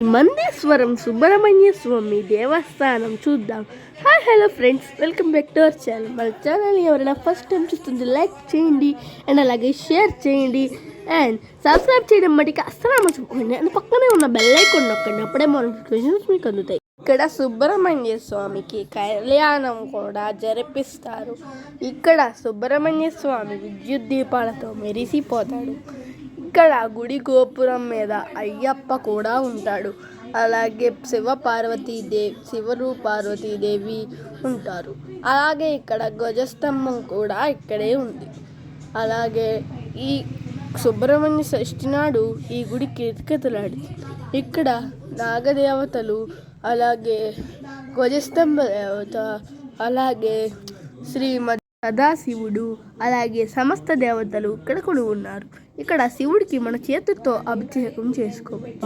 మందేశ్వరం సుబ్రహ్మణ్య స్వామి దేవస్థానం చూద్దాం. Hi hello friends welcome back to our channel మన ఛానల్ ఎవరైనా ఫస్ట్ టైం చూస్తుంది లైక్ చేయండి అండ్ అలాగే షేర్ చేయండి అండ్ సబ్స్క్రైబ్ చేయడం మటుకు అస్సలు మర్చిపోకండి. అండ్ పక్కనే ఉన్న బెల్ ఐకాన్ నొక్కండి. అప్పుడే నోటిఫికేషన్స్ మీకు అందుతాయి. ఇక్కడ సుబ్రహ్మణ్య స్వామికి కళ్యాణం కూడా జరిపిస్తారు. ఇక్కడ సుబ్రహ్మణ్య స్వామి విద్యుత్ దీపాలతో మెరిసిపోతాడు. ఇక్కడ గుడి గోపురం మీద అయ్యప్ప కూడా ఉంటాడు. అలాగే శివ పార్వతీదేవి శివరు పార్వతీదేవి ఉంటారు. అలాగే ఇక్కడ ధ్వజస్తంభం కూడా ఇక్కడే ఉంది. అలాగే ఈ సుబ్రహ్మణ్య షష్ఠి నాడు ఈ గుడి కిటకిటలాడి. ఇక్కడ నాగదేవతలు అలాగే ధ్వజస్తంభ దేవత అలాగే శ్రీమద్ సదాశివుడు అలాగే సమస్త దేవతలు ఇక్కడ కూడా ఉన్నారు ఇక్కడ శివుడికి మన చేతులతో అభిషేకం చేసుకోవాలి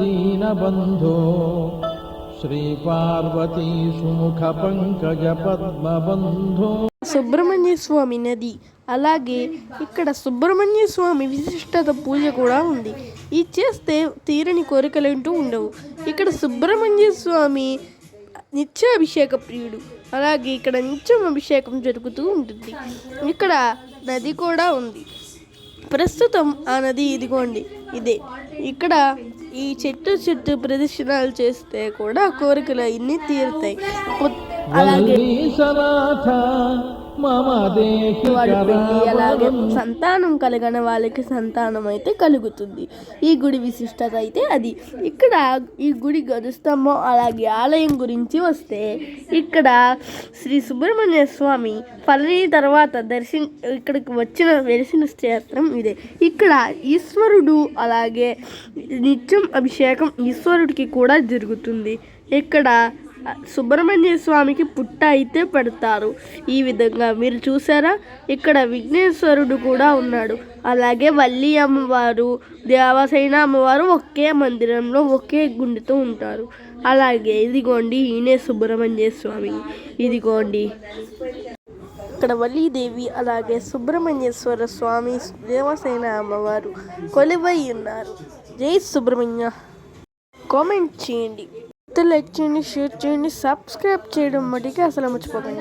దీనబంధో శ్రీపార్వతీ సుముఖ పంకజ పద్మబంధో సుబ్రహ్మణ్య స్వామి నది అలాగే ఇక్కడ సుబ్రహ్మణ్య స్వామి విశిష్టత పూజ కూడా ఉంది. ఇది చేస్తే తీరని కోరికలంటూ ఉండవు. ఇక్కడ సుబ్రహ్మణ్య స్వామి నిత్యాభిషేక ప్రియుడు అలాగే ఇక్కడ నిత్యం అభిషేకం జరుగుతూ ఉంటుంది. ఇక్కడ నది కూడా ఉంది. ప్రస్తుతం ఆ నది ఇదిగోండి ఇదే. ఇక్కడ ఈ చెట్టు చెట్టు ప్రదర్శనలు చేస్తే కూడా కోరికలు అన్నీ తీరుతాయి. అలాగే వాడు పెళ్ళి అలాగే సంతానం కలగని వాళ్ళకి సంతానం అయితే కలుగుతుంది. ఈ గుడి విశిష్టత అయితే అది. ఇక్కడ ఈ గుడి గదుస్తంభం అలాగే ఆలయం గురించి వస్తే ఇక్కడ శ్రీ సుబ్రహ్మణ్య స్వామి పళని తర్వాత దర్శన ఇక్కడికి వచ్చిన వెలిసిన క్షేత్రం ఇదే. ఇక్కడ ఈశ్వరుడు అలాగే నిత్యం అభిషేకం ఈశ్వరుడికి కూడా జరుగుతుంది. ఇక్కడ సుబ్రహ్మణ్య స్వామికి పుట్ట అయితే పెడతారు. ఈ విధంగా మీరు చూసారా? ఇక్కడ విఘ్నేశ్వరుడు కూడా ఉన్నాడు. అలాగే వల్లి అమ్మవారు దేవసైన అమ్మవారు ఒకే మందిరంలో ఒకే గుండెతో ఉంటారు. అలాగే ఇదిగోండి ఈయనే సుబ్రహ్మణ్య స్వామి ఇదిగోండి. ఇక్కడ వల్లీదేవి అలాగే సుబ్రహ్మణ్యేశ్వర స్వామి దేవసేన అమ్మవారు కొలువై ఉన్నారు. జై సుబ్రహ్మణ్య. కామెంట్ చేయండి. లైక్ చేయండి షేర్ చేయండి సబ్స్క్రైబ్ చేయడం మటుకి అసలు మర్చిపోకండి.